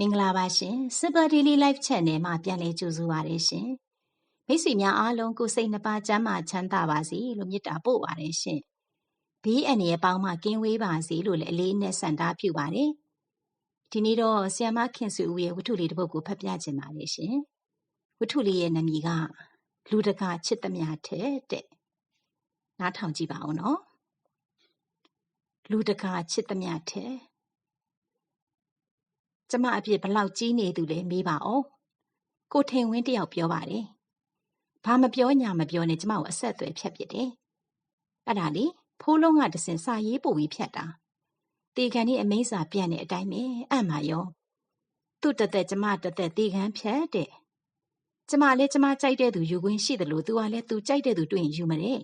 မင်္ဂလာပါရှင် Super Daily Life Channel မှာပြန်လည်ကြိုဆိုပါရရှင်မိတ်ဆွေများအားလုံးကိုစိတ်နှပါကျမ်းမာချမ်းသာပါစေလို့မေတ္တာပို့ပါတယ်ရှင်ဘေးအန္တရာယ်ပေါင်းမှကင်းဝေးပါစေလို့လည်းအလေးနဲ့ဆန္ဒပြုပါတယ်ဒီနေ့တော့ဆီယမခင်စုဦးရဲ့ဝတ္ထုလေးတစ်ပုဒ်ကိုဖတ်ပြခြင်းပါတယ်ရှင်ဝတ္ထုလေးရဲ့နာမည်ကလူတကာချစ်သမျှတဲ့တဲ့နားထောင်ကြည့်ပါဦးနော်လူတကာချစ်သမျှတဲ့ ကျမအပြစ်ဘလောက်ကြီးနေသူလဲမေးပါအောင်ကိုထိန်ဝင်းတယောက်ပြောပါတယ်ဘာမပြောညာမပြောနဲ့ကျမကိုအဆက်အသွယ်ဖြတ်ပစ်တယ်အဲ့ဒါလေဖိုးလုံးကတစင်စာရေးပို့ပြီးဖြတ်တာတေခံนี่အမိန့်စာပြန့်တဲ့အတိုင်းပဲအံ့မှာရောသူ့တသက်ကျမတသက်တေခံဖြတ်တဲ့ကျမလည်းကျမကြိုက်တဲ့သူယူခွင့်ရှိတယ်လို့သူကလည်းသူကြိုက်တဲ့သူတွေ့ရင်ယူမတဲ့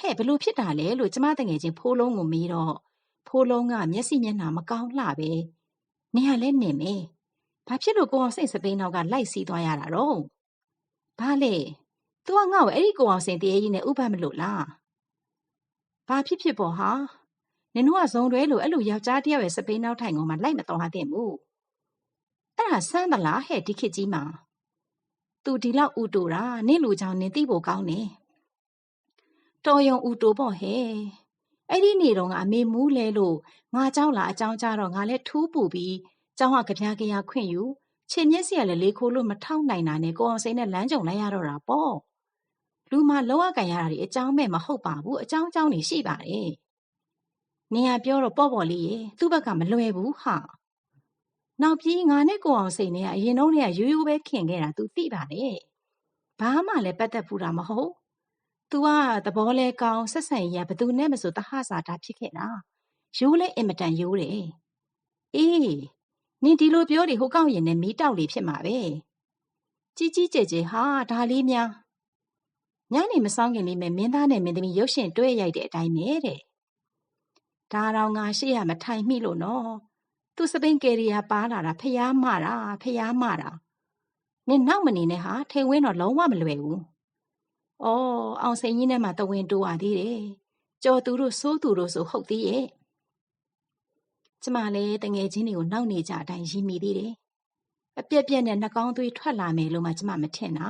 ဟဲ့ဘလို့ဖြစ်တာလဲလို့ကျမတငယ်ချင်းဖိုးလုံးကိုမေးတော့ဖိုးလုံးကမျက်စိမျက်နှာမကောင်းလှပဲ နေရလဲနေမယ်ဘာဖြစ်လို့ကိုအောင်စိတ်စပိန်နောက်ကလိုက်စီးသွားရတာတော့ဘာလဲ तू ကငါ့ကိုအဲ့ဒီကိုအောင်စိန်တရေကြီးနဲ့ဥပတ်မလို့လားဘာဖြစ်ဖြစ်ပေါ့ဟာနင်တို့ကဇုံတွဲလို့အဲ့လိုယောက်ျားတယောက်ရဲ့စပိန်နောက်ထိုင်ကောင်မှလိုက်မတော်သင့်ဘူးအဲ့ဒါဆန်းသလားဟဲ့ဒီခေတ်ကြီးမှာ तू ဒီလောက်ဥတူတာနင့်လူချောင်းနင်သိဖို့ကောင်းတယ်တော်ယုံဥတူပေါ့ဟဲ့ အဲ့ဒီနေ့တော့ငါအမေမူးလဲလို့ငါကြောက်လာအကြောင်းကြတော့ငါလည်းထူးပူပြီးကျောင်းကကြပြားကြရခွင့်ယူခြေမျက်စိကလည်းလေခိုးလို့မထောက်နိုင်တာနဲ့ကိုအောင်စိန်နဲ့လမ်းကြုံလိုက်ရတော့တာပေါ့လူမလောကကံရတာဒီအကြောင်းမဲ့မဟုတ်ပါဘူးအကြောင်းကြောင်းနေရှိပါတယ်နေရပြောတော့ပေါ့ပေါ့လေးရေသူ့ဘက်ကမလွယ်ဘူးဟာနောက်ပြီးငါနဲ့ကိုအောင်စိန်နဲ့ကအရင်တော့ကရိုးရိုးပဲခင်ခဲ့တာ तू သိပါတယ်ဘာမှလည်းပတ်သက်ဘူးတာမဟုတ် तू ကသဘောလဲကောင်း ဆက်ဆံရေးကဘသူနဲ့မဆိုတဟစာတာဖြစ်ခဲ့တာ ရိုးလဲအင်မတန်ရိုးတယ် အေး နင်ဒီလိုပြောတယ်ဟိုကောက်ရင်နဲ့မီးတောက်လေးဖြစ်မှာပဲ ကြီးကြီးကျယ်ကျယ် ဟာ ဒါလေးများ ညနေမဆောင်ခင်လေးမဲ့မင်းသားနဲ့ မင်းသမီး ရုပ်ရှင်တွဲရိုက်တဲ့အတိုင်းပဲတဲ့ ဒါတော့ငါ ရှေ့ရမထိုင်မိလို့နော် သူစပိန်ကယ်ရီယာ ပါလာတာဖျားမတာဖျားမတာ နင်နောက်မနေနဲ့ဟာ ထိန်ဝင်းတော့ လုံးဝမလွယ်ဘူး။ အော်အောင်စိန်ကြီးနဲ့မှတဝင်းတိုးရသေးတယ်။ကြော်သူတို့စိုးသူတို့ဆိုဟုတ်သေးရဲ့။ကျမလည်းတငယ်ချင်းတွေကိုနောက်နေကြအတိုင်းရီမိသေးတယ်။အပြက်ပြက်နဲ့နှကောင်းသွေးထွက်လာမယ်လို့မှကျမမထင်တာ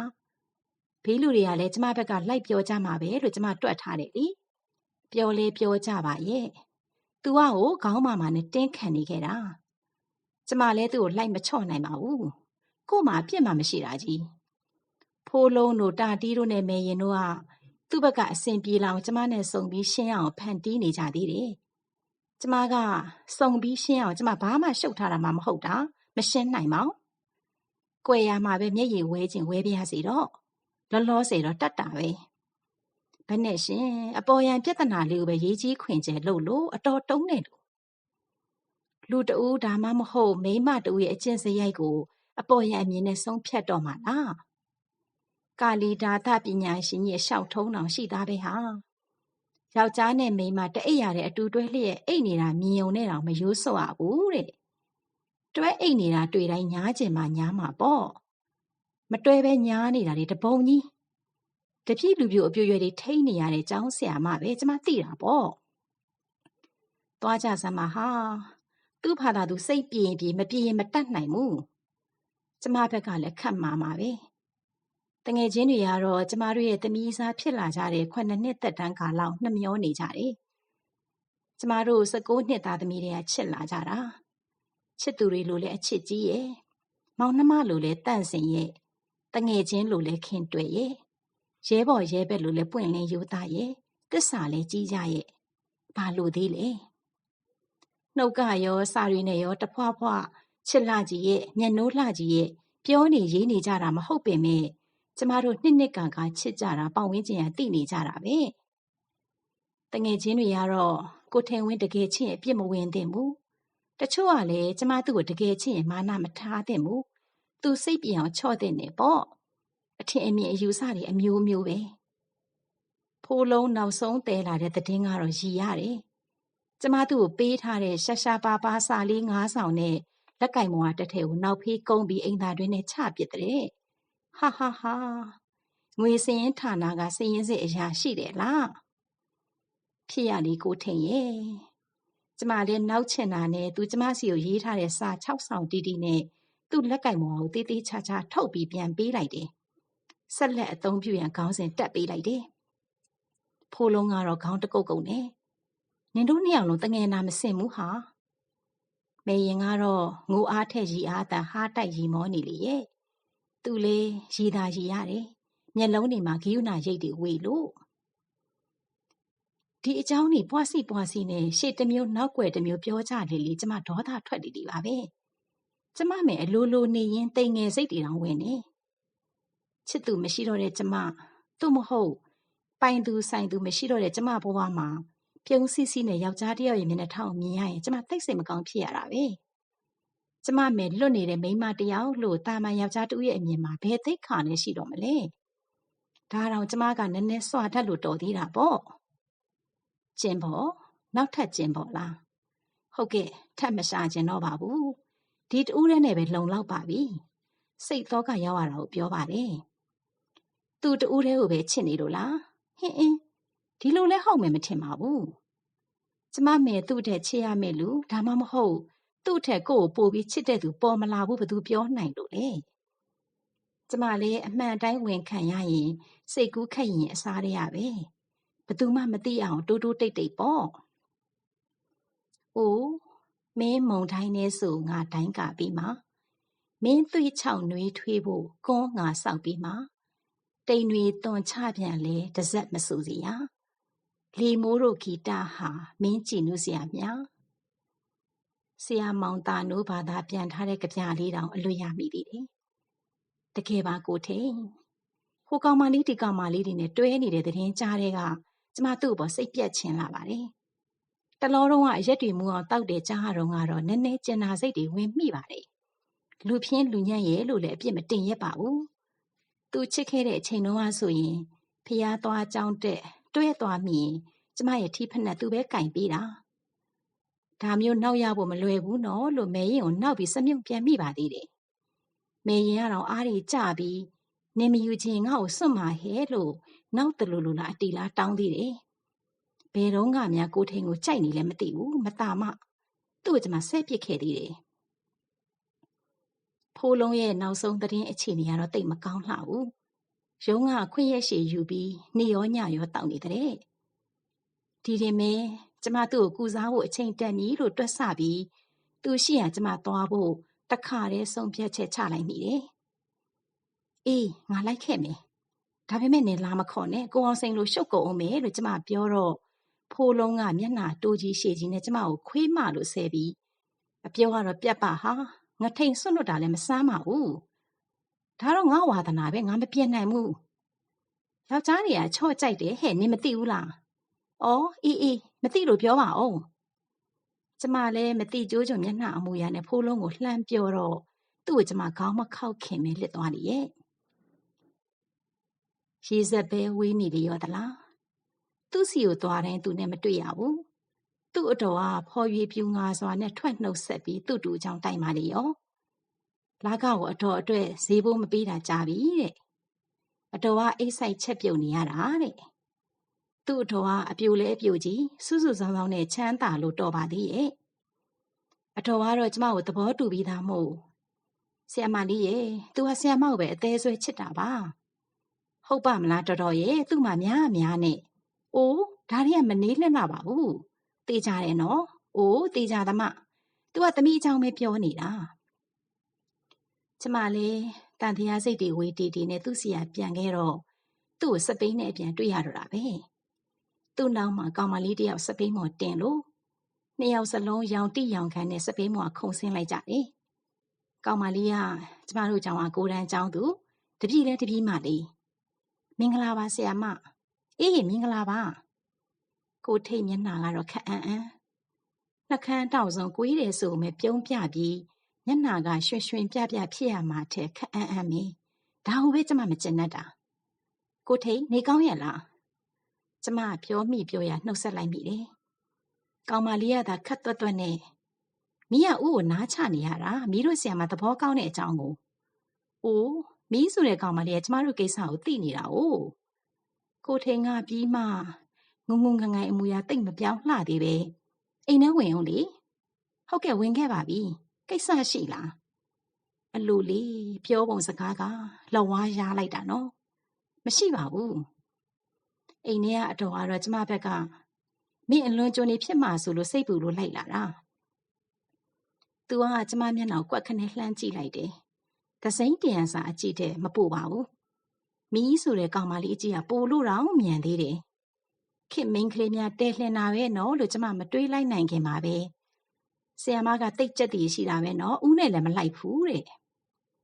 ။ဘေးလူတွေကလည်းကျမဘက်ကလိုက်ပြောကြမှာပဲလို့ကျမတွက်ထားတယ်လေ။ပြောလေပြောကြပါရဲ့။ तू ကဟိုခေါင်းမာမာနဲ့တင်းခံနေခဲ့တာ။ကျမလည်းသူ့ကိုလိုက်မချော့နိုင်ပါဘူး။ကို့မှာအပြစ်မှမရှိတာကြီး။ ဖိုးလုံးတို့ တာတီးတို့နဲ့မေရင်တို့က သူ့ဘက်က အဆင်ပြေလောင် ကျမနဲ့စုံပြီး ရှင်းအောင် ဖန်တီးနေကြသေးတယ်။ကျမက စုံပြီးရှင်းအောင် ကျမ ဘာမှရှုပ်ထားတာမှ မဟုတ်တာ မရှင်းနိုင်ပါဘူး။ကွယ်ရမှာပဲ မျက်ရည်ဝဲခြင်းဝဲပြရစီတော့ လောလောဆယ်တော့ တတ်တာပဲ။ဘယ်နဲ့ရှင် အပေါ်ယံပြဿနာလေးကိုပဲ ရေးကြီးခွင်ကျဲလို့လို့ အတော်တုံးနေလို့လူတဦး ဒါမှမဟုတ် မိန်းမတဦးရဲ့ အကျင့်စရိုက်ကို အပေါ်ယံအမြင်နဲ့ ဆုံးဖြတ်တော့မှာလား ကာလီဒါသပညာရှင်ရဲ့ရှောက်ထုံးတော်ရှိသားပဲဟာယောက်ျားနဲ့မိန်းမတအိပ်ရတဲ့အတူတွဲလျက်အိတ်နေတာမြင်ုံနဲ့တောင်မရိုးစော့ရဘူးတဲ့တွဲအိတ်နေတာတွေ့တိုင်းညားကျင်မှညားမှာပေါ့မတွဲပဲညားနေတာတွေတပုံကြီးတပြည့်လူပြိုအပြိုရွယ်တွေထိနေရတဲ့ကျောင်းဆရာမပဲကျမသိတာပေါ့သွားကြစမ်းပါဟာသူ့ဖာသာသူစိတ်ပြေရင်ပြေမပြေရင်မတတ်နိုင်ဘူးကျမဘက်ကလည်းခတ်မှာမှာပဲ တငယ်ချင်းတွေကတော့ကျမတို့ရဲ့သမီးစားဖြစ်လာကြတဲ့ခုနှစ်နှစ်သက်တမ်းကာလောက်နှမျောနေကြတယ်ကျမတို့16နှစ်သားသမီးတွေကချစ်လာကြတာချစ်သူတွေလိုလဲအချစ်ကြီးရဲ့မောင်နှမလိုလဲတန့်စင်ရဲ့တငယ်ချင်းလိုလဲခင်တွေ့ရဲ့ရဲဘော်ရဲဘက်လိုလဲပွင့်လင်းရိုးသားရဲ့တစ္ဆာလဲကြီးကြရဲ့ဘာလို့သေးလဲနှုတ်ကရောစာရီနဲ့ရောတဖွာဖွာချစ်လှကြီးရဲ့မျက်နှိုးလှကြီးရဲ့ပြောနေရေးနေကြတာမဟုတ်ပင်မဲ့ ကျမတို့နှစ်နှစ်ကန်ကချစ်ကြတာပတ်ဝန်းကျင်ကသိနေကြတာပဲတငယ်ချင်းတွေကတော့ကိုထင်ဝင်းတကယ်ချင်းအပြစ်မဝင်သင့်ဘူးတချို့ကလည်းကျမသူ့ကိုတကယ်ချင်းရင်မာနမထားသင့်ဘူးသူစိတ်ပြောင်ချော့တဲ့နေပေါ့အထင်အမြင်အယူဆတွေအမျိုးမျိုးပဲဖိုးလုံးနောက်ဆုံးတဲလာတဲ့သတင်းကတော့ရည်ရတယ်ကျမသူ့ကိုပေးထားတဲ့ရှာရှာပါပါစာလေးငါးဆောင်နဲ့လက်ကင်မောကတစ်ထည်ကိုနောက်ဖေးကုန်းပြီးအိမ်သာတွင်းနဲ့ချပစ်တဲ့ ဟာဟာဟာငွေစည်ရင်ဌာနကစည်ရင်စစ်အရာရှိတယ်လားဖြစ်ရလေကိုထိန်ရဲ့ကျမလည်းနောက်ချင်တာနဲ့သူကျမစီကိုရေးထားတဲ့စာ၆ဆောင်တီတီနဲ့သူ့လက်ကင်ပေါ်ကိုတေးသေးချာချာထုတ်ပြီးပြန်ပေးလိုက်တယ်။ဆက်လက်အသုံးပြုရန်ခေါင်းစဉ်တက်ပေးလိုက်တယ်။ဖိုးလုံးကတော့ခေါင်းတကုတ်ကုတ်နဲ့နင်တို့နှစ်ယောက်လုံးတငယ်နာမစင်ဘူးဟာ။မေရင်ကတော့ငိုအားထက်ရီအားတန်ဟားတိုက်ရီမောနေလေရဲ့။ သူလေရီသာရီရတယ်။မျက်လုံးတွေမှာဂိယူနာရိတ်တွေဝေလို့ဒီအကြောင်းนี่ပွားစီပွားစီနဲ့ရှေ့တစ်မျိုးနောက်ွယ်တစ်မျိုးပြောကြလေလေကျမဒေါသထွက်နေပြီပါပဲကျမမယ်အလိုလိုနေရင်တိမ်ငယ်စိတ်တွေတောင်ဝင်နေချစ်သူမရှိတော့တဲ့ကျမသူ့မဟုတ်ပိုင်သူဆိုင်သူမရှိတော့တဲ့ကျမဘဝမှာပြုံးစီစီနဲ့ယောက်ျားတယောက်ရဲ့မျက်နှာထောင်မြင်ရရင်ကျမသိစိတ်မကောင်းဖြစ်ရတာပဲ ကျမမယ်လွတ်နေတဲ့မိန်းမတယောက်လို့တာမန်ယောက်ျားတူရဲ့အမြင်မှာဘယ်သိခါနဲ့ရှိတော့မလဲဒါတော့ကျမကနည်းနည်းစွာတတ်လို့တော်သေးတာပေါ့ကျင်ပေါ်နောက်ထပ်ကျင်ပေါ်လားဟုတ်ကဲ့ထပ်မရှာကျင်တော့ပါဘူးဒီတူးရဲနဲ့ပဲလုံလောက်ပါပြီစိတ်တော့ကရောက်ရတာကိုပြောပါတယ်သူတူးရဲကိုပဲချစ်နေလို့လားဟင်းအင်းဒီလိုလဲဟုတ်မယ်မထင်ပါဘူးကျမမေသူ့တဲ့ချစ်ရမယ်လူဒါမှမဟုတ် သူ့ထက်ကိုယ့်ကိုပို့ပြီးချစ်တဲ့သူပေါ်မလာဘူးဘသူပြောနိုင်လို့လဲကျမလည်းအမှန်တိုင်းဝင်ခံရရင်စိတ်ကူးခက်ရင်အစားရရပဲဘသူမှမသိအောင်တိုးတိုးတိတ်တိတ်ပေါ့။အိုးမင်းမုံတိုင်းနဲ့ဆိုငါတိုင်းကပြီးမှာမင်းသွေးချောင်နှွေးထွေးဖို့ကွန်းငါဆောက်ပြီးမှာတိမ်တွေတွန်ချပြန်လဲတစက်မဆူစီရလီမိုးတို့ဂီတဟာမင်းကြည်နုစရာမြ ဆရာမောင်တာနိုးဘာသာပြန်ထားတဲ့ကြပြလေးတောင်အလွတ်ရမိသေးတယ်တကယ်ပါကိုထိန်ဟိုကောင်မလေးဒီကောင်မလေးတွေနဲ့တွဲနေတဲ့တဲ့ရင်ကြားတဲ့ကကျမသူ့ဘောစိတ်ပြက်ခြင်းလာပါတယ်။တလောတော့ကအရက်တွေမူအောင်တောက်တဲ့ကြားတော့ကတော့နည်းနည်းကျင်နာစိတ်တွေဝင်မိပါတယ်။လူဖြင်းလူညံ့ရဲ့လို့လည်းအပြစ်မတင်ရက်ပါဘူး။သူချစ်ခဲ့တဲ့အချိန်တုန်းကဆိုရင်ဖျားသွားကြောင်းတက်တွဲသွားမိရင်ကျမရဲ့ထီးဖက်နဲ့သူပဲကင်ပေးတာ။ ဒါမျိုးနောက်ရဖို့မလွယ်ဘူးနော်လို့မဲရင်ကိုနောက်ပြီးစမြုပ်ပြန်မိပါသေးတယ်။မဲရင်ကတော့အားတွေကြပြီးနေမယူခြင်းငါ့ကိုစွန့်မှာဟဲ့လို့နောက်တလူလူလားအတီလားတောင်းသေးတယ်။ဘယ်တော့မှများကိုထိန်ကိုကြိုက်နေလဲမသိဘူးမตาမသူ့ကိုကျွန်မဆဲပစ်ခဲ့သေးတယ်။ဖိုးလုံးရဲ့နောက်ဆုံးသတင်းအခြေအနေကတော့တိတ်မကောင်းလှဘူး။ရုံးကခွင့်ရက်ရှည်ယူပြီးနေရောညရောတောက်နေတဲ့။ဒီရင်မဲ ကျမသူ့ကိုကူစားဖို့အချိန်တန်ပြီလို့တွက်ဆပြီးသူရှိရကျမသွားဖို့တခါတည်းဆုံးဖြတ်ချက်ချလိုက်မိတယ်။အေးငါလိုက်ခဲ့မယ်ဒါပေမဲ့နင်လာမခေါ်နဲ့ကိုအောင်စိန်လိုရှုပ်ကုန်အောင်မယ်လို့ကျမပြောတော့ဖိုးလုံးကမျက်နှာတိုးကြီးရှည်ကြီးနဲ့ကျမကိုခွေးမလို့ဆဲပြီးအပြောကတော့ပြတ်ပါဟာငထိန်ဆွတ်လွတ်တာလည်းမဆမ်းပါဘူးဒါတော့ငါဝါသနာပဲငါမပြတ်နိုင်ဘူးယောက်ျားတွေကချော့ကြိုက်တယ်ဟဲ့နင်မသိဘူးလားအော်အေးအေး မသိလို့ပြောပါအောင်ကျမလည်းမသိကြိုးကြုံမျက်နှာအမူအရာနဲ့ဖိုးလုံးကိုလှမ်းပြောတော့သူ့ကိုကျမခေါင်းမခောက်ခင်ပဲလစ်သွားလေရဲ့ရေစက်ပဲဝေးနေလေရောသလားသူ့စီကိုသွားတိုင်းသူနဲ့မတွေ့ရဘူးသူ့အတော်ကဖော်ရွေပြူငါစွာနဲ့ထွက်နှုတ်ဆက်ပြီးသူ့တူအကြောင်းတိုင်ပါလေရောလာကောက်အတော်အတွက်ဈေးဘိုးမပေးတာကြာပြီတဲ့အတော်ကအိတ်ဆိုင်ချက်ပြုတ်နေရတာတဲ့ သူ့အတော်ကအပြိုလဲအပြိုကြီးစွစွဆောင်းဆောင်းနဲ့ချမ်းသာလို့တော်ပါသေးရဲ့အတော်ကတော့ကျမကိုသဘောတူပြီးသားမို့ဆရာမလေးရဲ့သူကဆရာမကိုပဲအသေးဆွဲချစ်တာပါဟုတ်ပါမလားတော်တော်ရဲ့သူ့မှာများများနဲ့အိုးဒါတွေကမနေလင့်လာပါဘူးတေးကြတယ်နော်အိုးတေးကြသမသူကသမီးအကြောင်းပဲပြောနေတာကျမလည်းတန်တရားစိတ်တွေဝေးတီတီနဲ့သူ့စီကပြန်ခဲ့တော့သူ့ကိုစပိန်နဲ့ပြန်တွေ့ရတော့တာပဲ သူ့နောက်မှာကောင်မလေးတယောက်စပိန်မော်တင်လို့နှစ်ယောက်စလုံးရောင်တိရောင်ခန်းနဲ့စပိန်မော်ခုံဆင်းလိုက်ကြတယ်ကောင်မလေးကကျမတို့ကျောင်းကကိုရန်ကျောင်းသူတပည့်လဲတပည့်မလေးမင်္ဂလာပါဆရာမအေးမင်္ဂလာပါကိုထိတ်မျက်နှာကတော့ခက်အံ့အံ့နှကန်းတောက်ဆုံးကိုကြီးတယ်ဆိုမဲ့ပြုံးပြပြီးမျက်နှာကရွှင်ရွှင်ပြပြဖြစ်ရမှာတဲ့ခက်အံ့အံ့မင်းဒါဟုပဲကျမမကျင်တတ်တာကိုထိတ်နေကောင်းရလား ကျမပြောမိပြောရနှုတ်ဆက်လိုက်မိတယ်ကောင်မလေးကသာခတ်သွက်သွက်နဲ့မီးကဥကိုနားချနေရတာမီးတို့ဆရာမသဘောကောင်းတဲ့အကြောင်းကိုအိုးမီးဆိုတဲ့ကောင်မလေးကကျမတို့ကိစ္စကိုသိနေတာ哦ကိုထိန်ကပြီးမှငုံငုံငငိုင်အမူအရာတိတ်မပြောင်းလှသေးပဲအိမ်ထဲဝင်အောင်လေဟုတ်ကဲ့ဝင်ခဲ့ပါပြီကိစ္စရှိလားအလိုလေးပြောပုံစကားကလက်ဝါးရလိုက်တာနော်မရှိပါဘူး အိမ်ထဲကအတော်ကတော့ကျမဘက်ကမင်းအလွန်ကြုံနေဖြစ်မှာဆိုလို့စိတ်ပူလို့လိုက်လာတာသူကကျမမျက်နှာကိုကွက်ခနဲ့လှမ်းကြည့်လိုက်တယ်။သစိမ့်တရံစာအကြည့်တဲ့မပူပါဘူး။မီးဆိုတဲ့ကောင်မလေးအကြည့်ကပိုလို့တောင်မြန်သေးတယ်။ခင်မင်းကလေးများတဲလှင်တာပဲနော်လို့ကျမမတွေးလိုက်နိုင်ခင်ပါပဲ။ဆီယမကတိတ်ကြက်တည်ရှိတာပဲနော်။ဦးနဲ့လည်းမလိုက်ဘူးတဲ့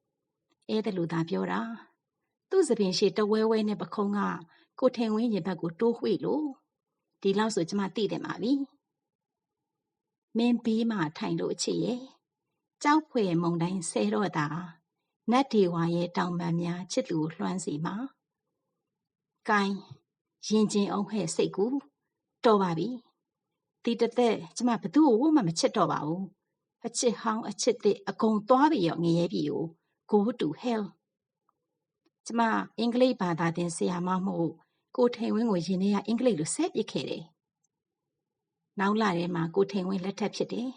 ။အဲဒါလို့သာပြောတာ။သူ့စပင်ရှိတဝဲဝဲနဲ့ပခုံးက ကိုထင်ဝင်းရင်ဘက်ကိုတိုးဝှေ့လို့ဒီလောက်ဆိုကျမသိတယ်ပါပြီ။မင်းပြီးမှထိုင်လို့အချစ်ရဲ့ကြောက်ဖွယ်မုန်တိုင်းဆဲတော့တာနတ်ဒေဝါရဲ့တောင်ပန်များချစ်သူကိုလွှမ်းစီမှာ။ကိုင်းရင်ကျင်အောင်ဟဲ့စိတ်ကူတော်ပါပြီ။ဒီတသက်ကျမဘသူ့ကိုမှမချစ်တော့ပါဘူး။အချစ်ဟောင်းအချစ်သစ်အကုန်သွားပြီရောငရဲပြီကို go to hell ကျမအင်္ဂလိပ်ဘာသာသင်ဆရာမမို့ ကိုထိန်ဝင်းကိုရင်ထဲကအင်္ဂလိပ်လိုဆက်ပစ်ခဲ့တယ်။နောက်လာထဲမှာကိုထိန်ဝင်းလက်ထက်ဖြစ်တယ်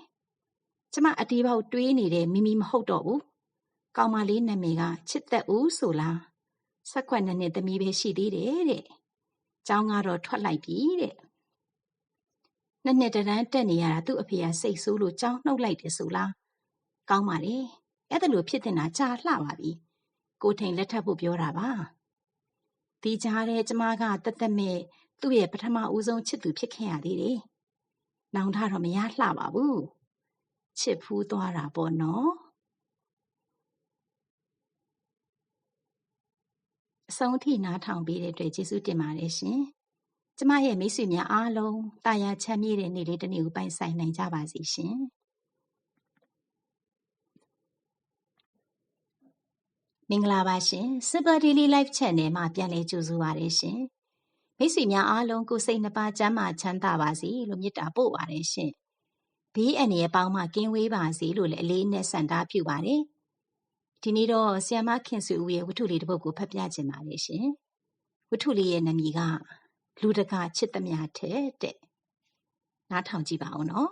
ကျမအတီးပေါက်တွေးနေတဲ့မိမိမဟုတ်တော့ဘူး။ကောင်မလေးနာမည်ကချစ်သက်ဦးဆိုလား။ဆက်ခွက်နှစ်နှစ်သမီးပဲရှိသေးတယ်တဲ့။ကျောင်းကတော့ထွက်လိုက်ပြီတဲ့။နှစ်နှစ်တန်းတက်နေရတာသူ့အဖေကစိတ်ဆိုးလို့ကျောင်းနှုတ်လိုက်တယ်ဆိုလား။ကောင်းပါလေ။အဲ့ဒါလိုဖြစ်တင်တာကြာလှပါပြီ။ကိုထိန်လက်ထပ်ဖို့ပြောတာပါ။ ဒီကြားထဲကျမကတသက်မဲ့သူ့ရဲ့ပထမဦးဆုံးချစ်သူဖြစ်ခဲ့ရသေးတယ်။နောင်ထတော့မရလှပါဘူး။ချစ်ဖူးသွားတာပေါ့နော်အဆုံးထိနားထောင်ပေးတဲ့အတွက်ကျေးဇူးတင်ပါတယ်ရှင်ကျမရဲ့မိတ်ဆွေများအားလုံးတာယာချမ်းမြေ့တဲ့နေ့လေးတစ်နေ့ကိုပိုင်ဆိုင်နိုင်ကြပါစေရှင် မင်္ဂလာပါရှင် Super Daily Life Channel မှာပြန်လည်ကြိုဆိုပါရရှင်မိတ်ဆွေများအားလုံးကိုစိတ်နှပါကျမ်းမာချမ်းသာပါစေလို့မေတ္တာပို့ပါတယ်ရှင်ဘေးအန္တရာယ်ပေါင်းမှကင်းဝေးပါစေလို့လည်းအလေးနဲ့ဆန္ဒပြုပါတယ်။ဒီနေ့တော့ဆီယမခင်စုဦးရဲ့ဝတ္ထုလေးတစ်ပုဒ်ကိုဖတ်ပြခြင်းပါတယ်ရှင်။ဝတ္ထုလေးရဲ့နာမည်ကလူတကာချစ်သမျှတဲ့တဲ့။နားထောင်ကြည့်ပါဦးနော်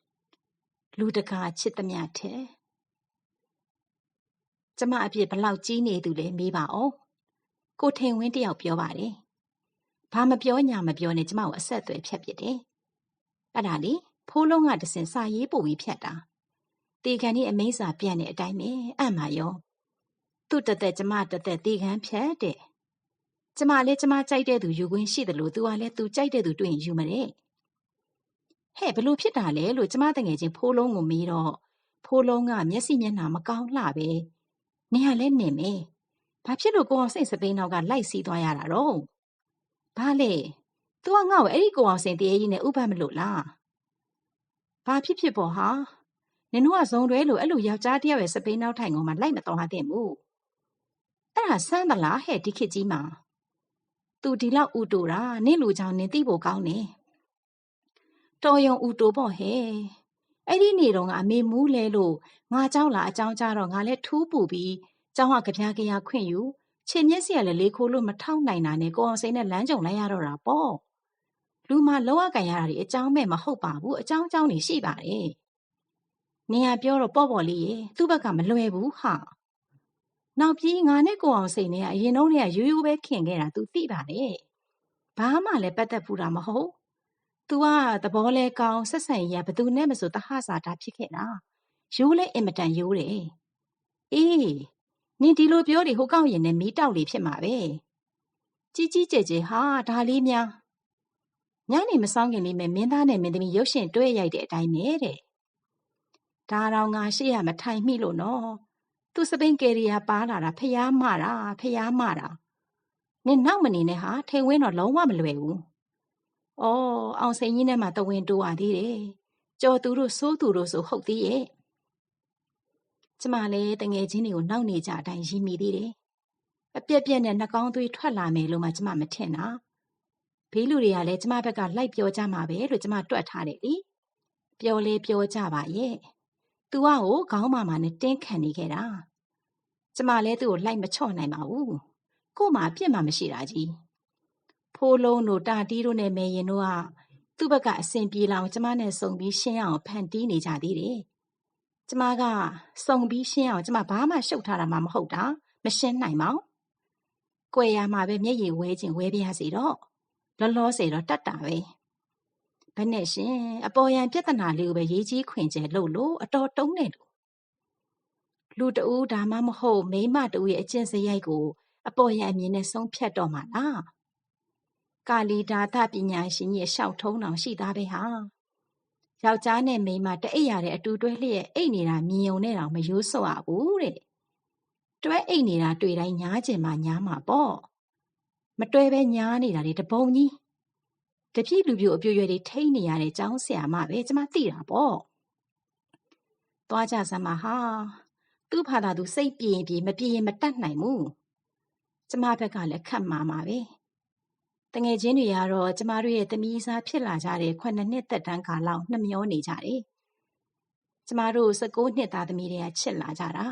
။လူတကာချစ်သမျှတဲ့ ကျမအပြစ်ဘလောက်ကြီးနေသူလဲမေးပါအောင်။ကိုထိန်ဝင်းတယောက်ပြောပါတယ်။ဘာမပြောညာမပြောနဲ့ကျမကိုအဆက်အသွယ်ဖြတ်ပစ်တယ်။အဲ့ဒါလေဖိုးလုံးကတဆင်စာရေးပို့ပြီးဖြတ်တာတေခံဒီအမိန့်စာပြန့်တဲ့အတိုင်းပဲအံ့မာရောသူ့တသက်ကျမတသက်တေခံဖြတ်တဲ့ကျမလည်းကျမကြိုက်တဲ့သူယူခွင့်ရှိတယ်လို့သူကလည်းသူကြိုက်တဲ့သူတွေ့ရင်ယူမတဲ့ဟဲ့ဘလို့ဖြစ်တာလဲလို့ကျမတငယ်ချင်းဖိုးလုံးကိုမေးတော့ဖိုးလုံးကမျက်စိမျက်နှာမကောင်းလှပဲ နေရလဲနေမယ်ဘာဖြစ်လို့ကိုအောင်စိတ်စပိန်နောက်ကလိုက်စီးသွားရတာတော့ဘာလဲ तू ကငါ့ကိုအဲ့ဒီကိုအောင်စိန်တရေကြီးနဲ့ဥပတ်မလို့လားဘာဖြစ်ဖြစ်ပေါ့ဟာနင်တို့ကဇုံတွဲလို့အဲ့လိုယောက်ျားတယောက်ရဲ့စပိန်နောက်ထိုင်ကောင်မှလိုက်မတော်ဟာတဲ့မို့အဲ့ဒါဆန်းသလားဟဲ့ဒီခေတ်ကြီးမှာသူဒီလောက်ဥတူတာနင့်လူချောင်းနင်သိဖို့ကောင်းတယ်တော်ယုံဥတူပေါ့ဟဲ့ အဲ့ဒီနေ့တုန်းကအမေမူးလဲလို့ငါကြောက်လာအကြောင်းကြတော့ငါလည်းထိုးပူပြီးကျောင်းကကြပြားကြရာခွင့်ယူခြေမျက်စိကလည်းလေခိုးလို့မထောက်နိုင်တာနဲ့ကိုအောင်စိန်နဲ့လမ်းကြုံလိုက်ရတော့တာပေါ့လူမှလောကကံရတာဒီအကြောင်းမဲ့မဟုတ်ပါဘူးအကြောင်းကြောင်းနေရှိပါတယ်နေရပြောတော့ပေါ့ပေါ့လေးရေသူ့ဘက်ကမလွယ်ဘူးဟာနောက်ပြီးငါနဲ့ကိုအောင်စိန်နဲ့ကအရင်တော့ကရိုးရိုးပဲခင်ခဲ့တာ तू သိပါတယ်ဘာမှလည်းပတ်သက်ဘူးတာမဟုတ် तू ကသဘောလဲကောင်းဆက်ဆံရဘသူနဲ့မဆိုတဟဆာတာဖြစ်ခဲ့တာ။ရိုးလဲအင်မတန်ရိုးတယ်။အေးနင်ဒီလိုပြောတွေဟိုကောက်ရင်နဲ့မီးတောက်လေးဖြစ်မှာပဲ။ကြီးကြီးကျယ်ကျယ်ဟာဒါလေးများညနေမဆောင်ခင်လေးမဲ့မင်းသားနဲ့မင်းသမီးရုပ်ရှင်တွဲရိုက်တဲ့အတိုင်းပဲတဲ့ဒါတော့ငါရှေ့ရမထိုင်မိလို့နော်သူစပိန်ကယ်ရီယာပါလာတာဖျားမတာဖျားမတာနင်နောက်မနေနဲ့ဟာထိန်ဝင်းတော့လုံးဝမလွယ်ဘူး။ အော်အောင်စိန်ကြီးနဲ့မှတဝင်းတိုးရသေးတယ်။ကြော်သူတို့စိုးသူတို့ဆိုဟုတ်သေးရဲ့။ကျမလည်းတငယ်ချင်းတွေကိုနောက်နေကြအတိုင်းရင်းမိသေးတယ်။အပြက်ပြက်နဲ့နှကောင်းသွေးထွက်လာမယ်လို့မှကျမမထင်တာ။ဘေးလူတွေကလည်းကျမဘက်ကလိုက်ပြောကြမှာပဲလို့ကျမတွက်ထားတယ်လေပြောလေပြောကြပါရဲ့သူကကိုခေါင်းမာမာနဲ့တင်းခံနေခဲ့တာကျမလည်းသူ့ကိုလိုက်မချော့နိုင်ပါဘူးကို့မှာပြစ်မှမရှိတာကြီး ဖိုးလုံးတို့ တာတီးတို့နဲ့မေရင်တို့က သူ့ဘက်က အဆင်ပြေလောင် ကျမနဲ့စုံပြီး ရှင်းအောင် ဖန်တီးနေကြသေးတယ်။ကျမက စုံပြီးရှင်းအောင် ကျမ ဘာမှရှုပ်ထားတာမှ မဟုတ်တာ မရှင်းနိုင်ပါဘူး။ကွယ်ရမှာပဲ မျက်ရည်ဝဲခြင်းဝဲပြရစီတော့ လောလောဆယ်တော့ တတ်တာပဲ။ဘယ်နဲ့ရှင် အပေါ်ယံပြဿနာလေးကိုပဲ ရေးကြီးခွင်ကျဲလို့လို့ အတော်တုံးနေလို့လူတဦး ဒါမှမဟုတ် မိန်းမတဦးရဲ့ အကျင့်စရိုက်ကို အပေါ်ယံအမြင်နဲ့ ဆုံးဖြတ်တော့မှာလား။ ကာလီဒါသပညာရှင်ကြီးရဲ့ရှောက်ထုံးတော်ရှိသားပဲဟာ။ယောက်ျားနဲ့မိန်းမတအိပ်ရတဲ့အတူတွဲလျက်အိပ်နေတာမြင်ုံနဲ့တောင်မရိုးစွရဘူးတဲ့။တွဲအိပ်နေတာတွေ့တိုင်းညားကျင်မှညားမှာပေါ့။မတွဲပဲညားနေတာတွေတပုံကြီး။တပြည့်လူပြိုအပြိုရွယ်တွေထိန်းနေရတဲ့ကျောင်းဆရာမပဲကျမသိတာပေါ့။သွားကြစမ်းပါဟာ။သူ့ဘာသာသူစိတ်ပြေရင်ပြေမပြေရင်မတတ်နိုင်ဘူး။ကျမဘက်ကလည်းခတ်မှာမှာပဲ။ တငယ်ချင်းတွေကတော့ကျမတို့ရဲ့သမီးစားဖြစ်လာကြတဲ့ခုနှစ်နှစ်သက်တမ်းကာလောက်နှမျောနေကြတယ်။ကျမတို့16နှစ်သားသမီးတွေကချစ်လာကြတာ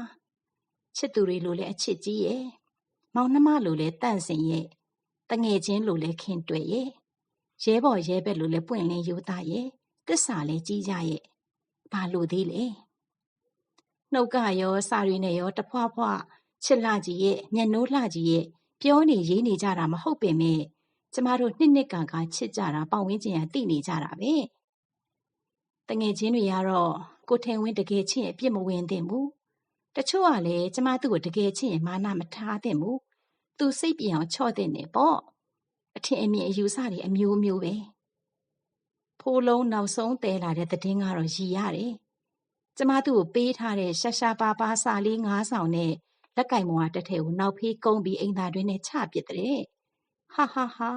။ချစ်သူတွေလိုလည်းအချစ်ကြီးရဲ့။မောင်နှမလိုလည်းတန့်စင်ရဲ့။တငယ်ချင်းလိုလည်းခင်တွေ့ရဲ့။ရဲဘော်ရဲဘက်လိုလည်းပွင့်လင်းရိုးသားရဲ့။တစ္ဆာလည်းကြီးကြရဲ့။ဘာလို့သေးလဲ။နှုတ်ကရောစာတွေနဲ့ရောတဖွာဖွာချစ်လှကြီးရဲ့မျက်နှိုးလှကြီးရဲ့ပြောနေရေးနေကြတာမဟုတ်ပင်မဲ့ ကျမတို့နှစ်နှစ်ကာကာချစ်ကြတာပတ်ဝန်းကျင်ကသိနေကြတာပဲတငယ်ချင်းတွေကတော့ကိုထင်ဝင်းတကယ်ချင်းအပြစ်မဝင်သင့်ဘူးတချို့ကလည်းကျမသူ့ကိုတကယ်ချင်းမာနမထားသင့်ဘူးသူစိတ်ပြောင်ချော့တဲ့နေပေါ့အထင်အမြင်အယူဆတွေအမျိုးမျိုးပဲဖိုးလုံးနောက်ဆုံးတဲလာတဲ့သတင်းကတော့ရည်ရတယ်ကျမသူ့ကိုပေးထားတဲ့ရှာရှာပါပါစာလေးငါးဆောင်နဲ့လက်ကင်မောကတစ်ထည်ကိုနောက်ဖေးကုန်းပြီးအိမ်သာတွင်းနဲ့ချပစ်တဲ့ ဟာဟာဟာ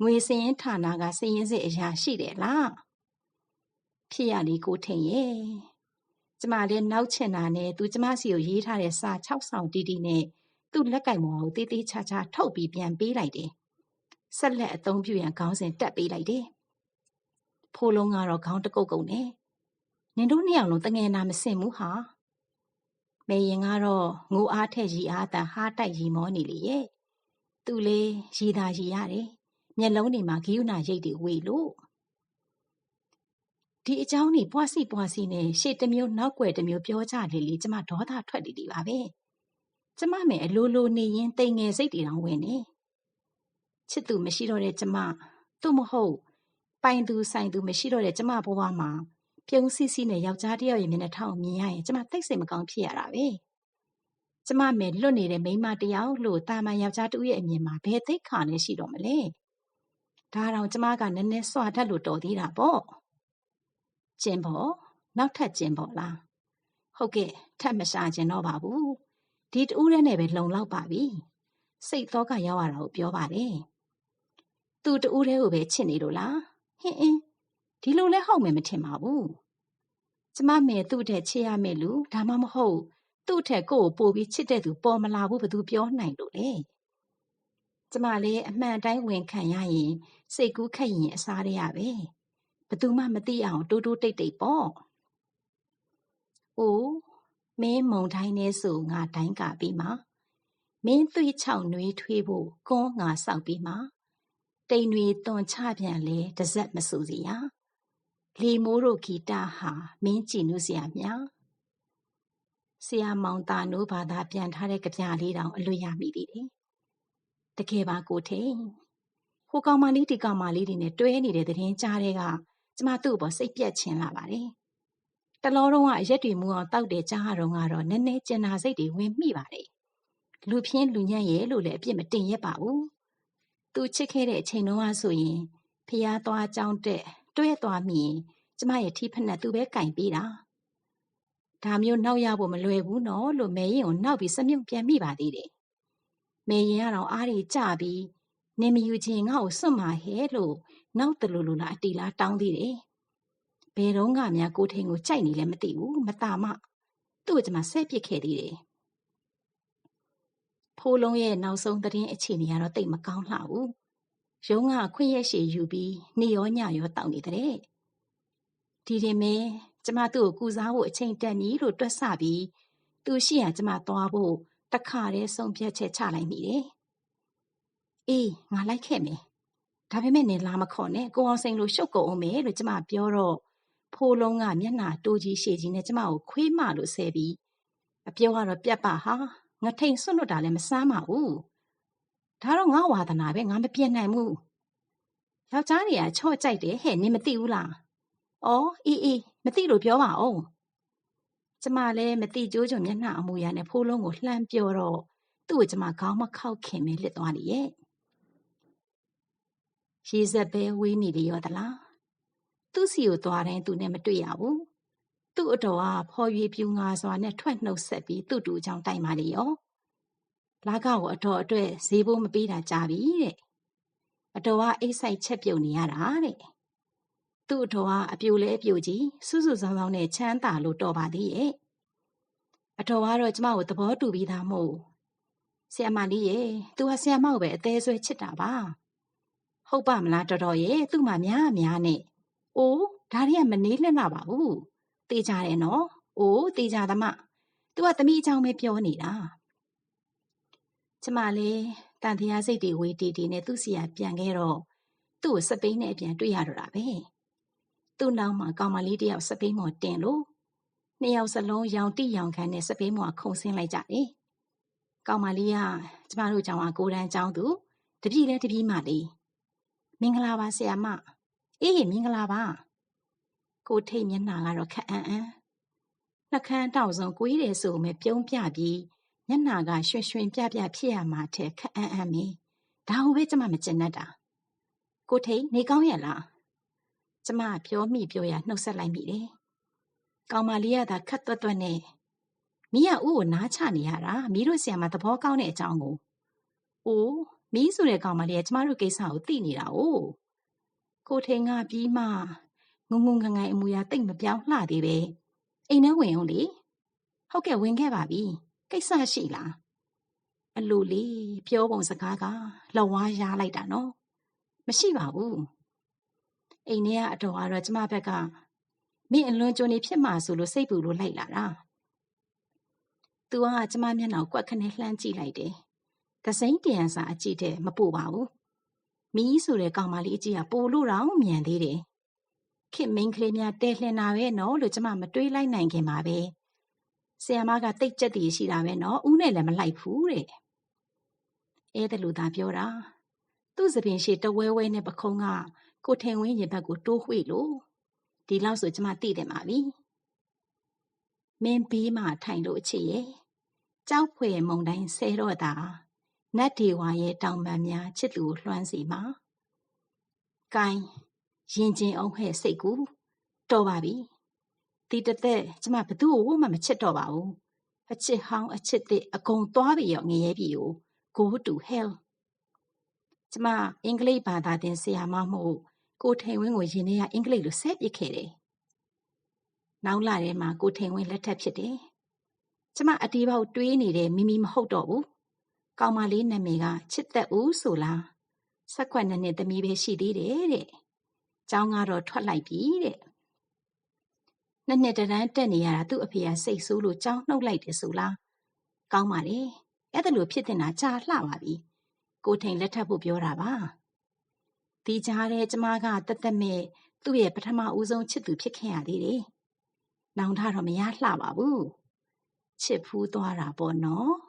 ငွေစရင်ဌာနကစရင်စစ်အရာရှိတယ်လားဖြစ်ရလေကိုထင်ရဲ့ကျမလည်းနောက်ချင်တာနဲ့သူကျမစီကိုရေးထားတဲ့စာ6ဆောင်တီးတီးနဲ့သူ့လက်ကင်မောကိုတေးသေးချာချာထုတ်ပြီးပြန်ပေးလိုက်တယ်ဆက်လက်အသုံးပြုရန်ခေါင်းစဉ်တက်ပေးလိုက်တယ်ဖိုးလုံးကတော့ခေါင်းတကုတ်ကုတ်နဲ့နင်တို့နှစ်ယောက်လုံးတငယ်နာမစင်ဘူးဟာမေရင်ကတော့ငိုအားထက်ရီအားတန်ဟားတိုက်ရီမောနေလေရဲ့ သူလေရီသာရီရတယ်မျက်လုံးတွေမှာဂိယူနာရိတ်တွေဝေလို့ဒီအကြောင်းนี่ပွားစီပွားစီနဲ့ရှေ့တစ်မျိုးနောက်ွယ်တစ်မျိုးပြောကြလေလေကျမဒေါသထွက်နေပြီပါပဲကျမမယ်အလိုလိုနေရင်တိမ်ငယ်စိတ်တွေတောင်ဝင်နေချစ်သူမရှိတော့တဲ့ကျမသူ့မဟုတ်ပိုင်သူဆိုင်သူမရှိတော့တဲ့ကျမဘဝမှာပြုံးစီစီနဲ့ယောက်ျားတယောက်ရဲ့မျက်နှာထောင်မြင်ရရင်ကျမသိစိတ်မကောင်းဖြစ်ရတာပဲ ကျမမယ်လွတ်နေတဲ့မိန်းမတယောက်လို့တာမန်ယောက်ျားတူရဲ့အမြင်မှာဘယ်သိခါနဲ့ရှိတော့မလဲဒါတော့ကျမကနည်းနည်းစွာတတ်လို့တော်သေးတာပေါ့ကျင်ပေါ့နောက်ထပ်ကျင်ပေါ့လားဟုတ်ကဲ့ထပ်မရှာကျင်တော့ပါဘူးဒီတူးတဲ့နဲ့ပဲလုံလောက်ပါပြီစိတ်သောကရောက်ရတာကိုပြောပါတယ်သူတူးတဲ့ကိုပဲချစ်နေလို့လားဟင်းအင်းဒီလိုလဲဟုတ်မယ်မထင်ပါဘူးကျမမယ်သူ့တဲ့ချစ်ရမယ်လူဒါမှမဟုတ် သူ့ထက်ကိုယ့်ကိုပိုပြီးချစ်တဲ့သူပေါ်မလာဘူးဘသူပြောနိုင်လို့လဲကျမလည်းအမှန်တိုင်းဝင်ခံရရင်စိတ်ကူးခက်ရင်အစားရရပဲဘသူမှမသိအောင်တိုးတိုးတိတ်တိတ်ပေါ့။အိုးမင်းမုံတိုင်းနဲ့ဆိုငါတိုင်းကပြီးမှာမင်းသွေးချောက်နွေးထွေးဖို့ကွန်းငါဆောက်ပြီးမှာတိမ်တွေတွန်ချပြန်လဲတစက်မဆူစီရလေမိုးတို့ဂီတဟာမင်းကြည်နုစရာမြ ဆရာမောင်တာနိုးဘာသာပြန်ထားတဲ့ကြပြလေးတောင်အလွတ်ရမိသေးတယ်တကယ်ပါကိုထိန်ဟိုကောင်မလေးဒီကောင်မလေးတွေနဲ့တွဲနေတဲ့တဲ့ရင်ကြားတဲ့ကကျမသူ့ဘောစိတ်ပြက်ချင်းလာပါတယ်တလောတော့ကအရက်တွေမူအောင်တောက်တဲ့ကြားတော့ကတော့နည်းနည်းကျင်နာစိတ်တွေဝင်မိပါတယ်လူဖြင်းလူညံ့ရဲ့လို့လည်းအပြစ်မတင်ရက်ပါဘူးသူချစ်ခဲ့တဲ့အချိန်တုန်းကဆိုရင်ဖျားသွားကြောင်းတက်တွဲသွားမြင်ကျမရဲ့ထိဖက်နဲ့သူပဲကင်ပေးတာ ဒါမျိုးနောက်ရဖို့မလွယ်ဘူးနော်လို့မဲရင်ကိုနောက်ပြီးစမြုပ်ပြန်မိပါသေးတယ်မဲရင်ကတော့အားတွေကြပြီးနေမယူခြင်းငါ့ကိုစွန့်မှာဟဲ့လို့နောက်တလူလူလာအတီလာတောင်းသေးတယ်ဘယ်တော့မှများကိုထိန်ကိုကြိုက်နေလဲမသိဘူးမတာမသူ့ကိုကျမဆဲပစ်ခဲ့သေးတယ်ဖိုးလုံးရဲ့နောက်ဆုံးသတင်းအခြေအနေကတော့တိတ်မကောင်းလှဘူးရုံးကခွင့်ရက်ရှည်ယူပြီးနေရောညရောတောင်းနေတဲ့ဒီရင်မဲ ကျမသူ့ကိုကူစားဖို့အချိန်တန်ပြီလို့တွက်ဆပြီးသူရှိရကျမသွားဖို့တခါတည်းဆုံးဖြတ်ချက်ချလိုက်မိတယ်အေးငါလိုက်ခဲ့မယ်ဒါပေမဲ့နင်လာမခေါ်နဲ့ကိုအောင်စိန်လိုရှုပ်ကုန်အောင်မယ်လို့ကျမပြောတော့ဖိုးလုံးကမျက်နှာတိုးကြီးရှည်ကြီးနဲ့ကျမကိုခွေးမလို့ဆဲပြီးအပြောကတော့ပြတ်ပါဟာငါထိန်ဆွတ်လွတ်တာလည်းမဆမ်းပါဘူးဒါတော့ငါဝါသနာပဲငါမပြတ်နိုင်ဘူးယောက်ျားတွေကချော့ကြိုက်တယ်ဟဲ့နင်မသိဘူးလား အော်အေးအေးမသိလို့ပြောပါအောင်ကျမလည်းမသိကြိုးကြုံမျက်နှာအမူအရာနဲ့ဖိုးလုံးကိုလှမ်းပြောတော့သူ့ကိုကျမခေါင်းမခောက်ခင်ပဲလစ်သွားလေရဲ့ရေစက်ပဲဝေးနေလေရောသလားသူ့စီကိုသွားတိုင်းသူနဲ့မတွေ့ရဘူးသူ့အတော်ကဖော်ရွေပြူငါစွာနဲ့ထွက်နှုတ်ဆက်ပြီးသူ့တူအကြောင်းတိုင်ပါလေရောလာကကိုအတော်အတွက်ဈေးဘိုးမပေးတာကြာပြီတဲ့အတော်ကအိတ်ဆိုင်ချက်ပြုတ်နေရတာတဲ့ သူ့အတော်ကအပြိုလဲအပြိုကြီးစူးစူးဆောင်းဆောင်းနဲ့ချမ်းသာလို့တော်ပါသေးရဲ့အတော်ကတော့ကျမကိုသဘောတူပြီးသားမို့ဆရာမလေးရဲ့သူဟာဆရာမကိုပဲအသေးဆွဲချစ်တာပါဟုတ်ပါမလားတော်တော်ရဲ့သူ့မှာများများနဲ့အိုးဒါတွေကမနေလက်လာပါဘူးတေးကြတယ်နော်အိုးတေးကြသမားသူကသမီးအကြောင်းပဲပြောနေတာကျမလည်းတန်တရားစိတ်တွေဝေးတီတီနဲ့သူ့စီကပြန်ခဲ့တော့သူ့ကိုစပိန်နဲ့အပြန်တွေ့ရတော့တာပဲ သူ့နောက်မှာကောင်မလေးတယောက်စပိန်မော်တင်လို့နှစ်ယောက်စလုံးရောင်တိရောင်ခန်းနဲ့စပိန်မော်ခုံဆင်းလိုက်ကြတယ်ကောင်မလေးကကျမတို့ကြောင့်ကိုတန်းကျောင်းသူတပည့်လဲတပည့်မလေးမင်္ဂလာပါဆရာမအေးမင်္ဂလာပါကိုထိတ်မျက်နှာကတော့ခက်အံ့အံ့နှကန်းတောက်ဆုံးကိုကြီးတယ်ဆိုမဲ့ပြုံးပြပြီးမျက်နှာကရွှင်ရွှင်ပြပြဖြစ်ရမှာတဲ့ခက်အံ့အံ့မင်းဒါဟုပဲကျမမကျင်တတ်တာကိုထိတ်နေကောင်းရလား ကျမပြောမိပြောရနှုတ်ဆက်လိုက်မိတယ်ကောင်မလေးကသာခတ်သွက်သွက်နဲ့မီးကဥကိုနားချနေရတာမီးတို့ဆရာမသဘောကောင်းတဲ့အကြောင်းကိုအိုးမီးဆိုတဲ့ကောင်မလေးကကျမတို့ကိစ္စကိုသိနေတာ哦ကိုထိန်ကပြီးမှငုံငုံငငိုင်အမူအရာတိတ်မပြောင်းလှသေးပဲအိမ်ထဲဝင်အောင်လေဟုတ်ကဲ့ဝင်ခဲ့ပါပြီကိစ္စရှိလားအလိုလေးပြောပုံစကားကလဝါးရလိုက်တာနော်မရှိပါဘူး အိမ်ထဲကအတော်ကတော့ကျမဘက်ကမင်းအလွန်ကြုံနေဖြစ်မှာဆိုလို့စိတ်ပူလို့လိုက်လာတာ။ तू ကကျမမျက်နှာကိုကွက်ခနဲ့လှမ်းကြည့်လိုက်တယ်။သစိမ့်တရံစာအကြည့်တဲ့မပို့ပါဘူး။မီးဆိုတဲ့ကောင်မလေးအကြည့်ကပိုလို့တော့မြန်သေးတယ်။ခင်မင်းကလေးများတဲလှင်တာပဲနော်လို့ကျမမတွေးလိုက်နိုင်ခင်ပါပဲ။ဆီယမကတိတ်ကြက်တည်ရှိတာပဲနော်။ဦးနဲ့လည်းမလိုက်ဘူးတဲ့။အဲဒါလို့သာပြောတာ။သူ့စပင်ရှိတဝဲဝဲနဲ့ပခုံးက ကိုထင်ဝင်းရင်ဘက်ကိုတိုးဝှေ့လို့ဒီလောက်ဆိုကျမသိတယ်ပါပြီမင်းဘေးမှာထိုင်လို့အချစ်ရဲ့ကြောက်ဖွယ်မုန်တိုင်းဆဲတော့တာနတ်ဒေဝါရဲ့တောင်ပံများချစ်သူကိုလွှမ်းစီမှာကိုင်းရင်ကျင်အောင်ဟဲ့စိတ်ကူတော်ပါပြီဒီတသက်ကျမဘသူ့ကိုမှမချစ်တော့ပါဘူးအချစ်ဟောင်းအချစ်တဲ့အကုန်သွားပြီရောငရဲပြီကို go to hell ကျမအင်္ဂလိပ်ဘာသာသင်ဆရာမမို့ကိုထိန်ဝင်းကိုရင်ထဲကအင်္ဂလိပ်လိုဆဲပစ်ခဲ့တယ်။နောက်လာထဲမှာကိုထိန်ဝင်းလက်ထက်ဖြစ်တယ်။ကျမအတီးပေါက်တွေးနေတဲ့မိမိမဟုတ်တော့ဘူး။ကောင်မလေးနာမည်ကချစ်သက်ဦးဆိုလား။ဆက်ခွက်နှစ်နှစ်သမီးပဲရှိသေးတယ်တဲ့။ကျောင်းကတော့ထွက်လိုက်ပြီတဲ့။နှစ်နှစ်တန်းတက်နေရတာသူ့အဖေကစိတ်ဆိုးလို့ကျောင်းနှုတ်လိုက်တယ်ဆိုလား။ကောင်းပါလေ။အဲ့ဒါလိုဖြစ်တင်တာကြာလှပါပြီ။ ကိုထိန်လက်ထပ်ဖို့ပြောတာပါ။ဒီကြားထဲကျမကတသက်မဲ့သူ့ရဲ့ပထမဦးဆုံးချစ်သူဖြစ်ခဲ့ရသေးတယ်။နောင်ထတော့မရလှပါဘူး။ချစ်ဖူးသွားတာပေါ့နော်။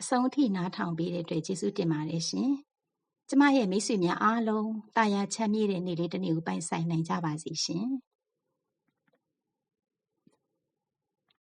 အဆုံးထိနားထောင်ပေးတဲ့အတွက်ကျေးဇူးတင်ပါတယ်ရှင်။ကျမရဲ့မိတ်ဆွေများအားလုံးတာယာချမ်းမြေ့တဲ့နေ့လေးတစ်နေ့ကိုပိုင်ဆိုင်နိုင်ကြပါစေရှင်။